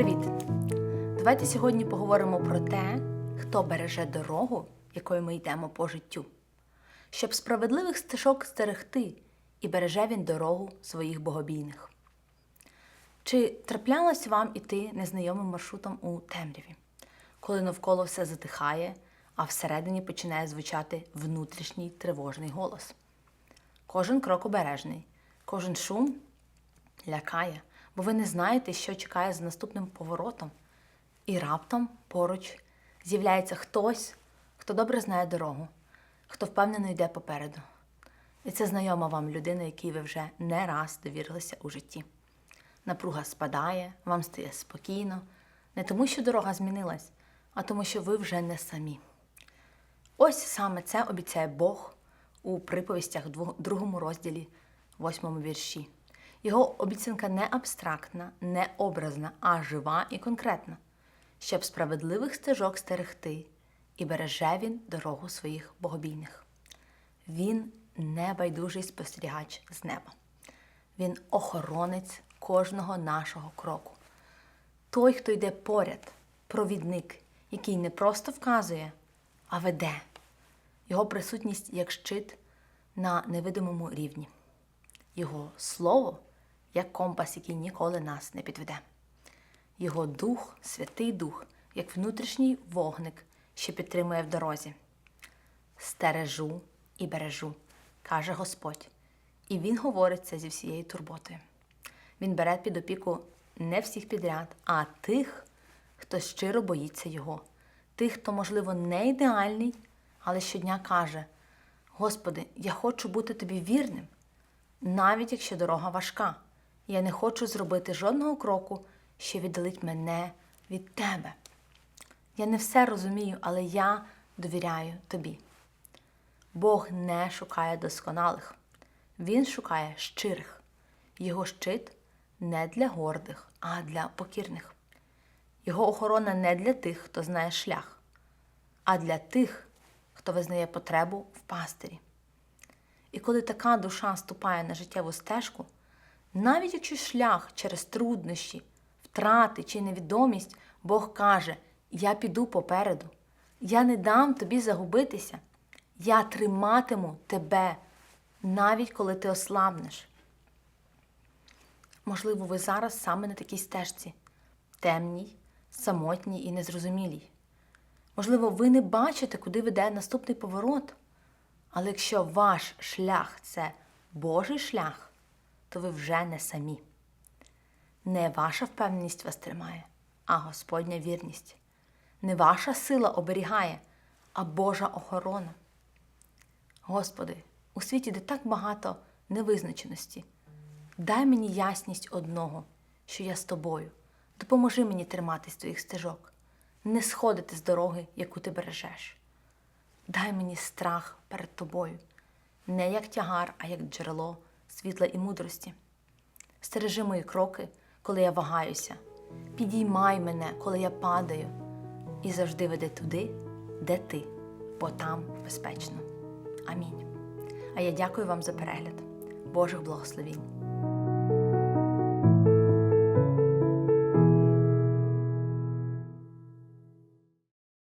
Привіт! Давайте сьогодні поговоримо про те, хто береже дорогу, якою ми йдемо по життю, щоб справедливих стежок стерегти, і береже він дорогу своїх богобійних. Чи траплялось вам іти незнайомим маршрутом у темряві, коли навколо все затихає, а всередині починає звучати внутрішній тривожний голос? Кожен крок обережний, кожен шум лякає, бо ви не знаєте, що чекає за наступним поворотом. І раптом поруч з'являється хтось, хто добре знає дорогу, хто впевнено йде попереду. І це знайома вам людина, якій ви вже не раз довірилися у житті. Напруга спадає, вам стає спокійно, не тому, що дорога змінилась, а тому, що ви вже не самі. Ось саме це обіцяє Бог у приповістях, другому розділі, восьмому вірші. Його обіцянка не абстрактна, не образна, а жива і конкретна, щоб справедливих стежок стерегти, і береже він дорогу своїх богобійних. Він небайдужий спостерігач з неба. Він охоронець кожного нашого кроку. Той, хто йде поряд, провідник, який не просто вказує, а веде. Його присутність як щит на невидимому рівні. Його слово як компас, який ніколи нас не підведе. Його дух, Святий Дух, як внутрішній вогник, що підтримує в дорозі. Стережу і бережу, каже Господь. І Він говорить це зі всією турботою. Він бере під опіку не всіх підряд, а тих, хто щиро боїться його, тих, хто, можливо, не ідеальний, але щодня каже: Господи, я хочу бути тобі вірним, навіть якщо дорога важка. Я не хочу зробити жодного кроку, що віддалить мене від тебе. Я не все розумію, але я довіряю тобі. Бог не шукає досконалих, Він шукає щирих. Його щит не для гордих, а для покірних. Його охорона не для тих, хто знає шлях, а для тих, хто визнає потребу в пастирі. І коли така душа ступає на життєву стежку, навіть якщо шлях через труднощі, втрати чи невідомість, Бог каже: Я піду попереду, я не дам тобі загубитися, я триматиму тебе, навіть коли ти ослабнеш. Можливо, ви зараз саме на такій стежці, темній, самотній і незрозумілій. Можливо, ви не бачите, куди веде наступний поворот. Але якщо ваш шлях це Божий шлях, то ви вже не самі. Не ваша впевненість вас тримає, а Господня вірність. Не ваша сила оберігає, а Божа охорона. Господи, у світі, де так багато невизначеності, дай мені ясність одного, що я з тобою. Допоможи мені триматись твоїх стежок, не сходити з дороги, яку ти бережеш. Дай мені страх перед тобою, не як тягар, а як джерело світла і мудрості. Стережи мої кроки, коли я вагаюся, підіймай мене, коли я падаю, і завжди веди туди, де ти, бо там безпечно. Амінь. А я дякую вам за перегляд. Божих благословінь.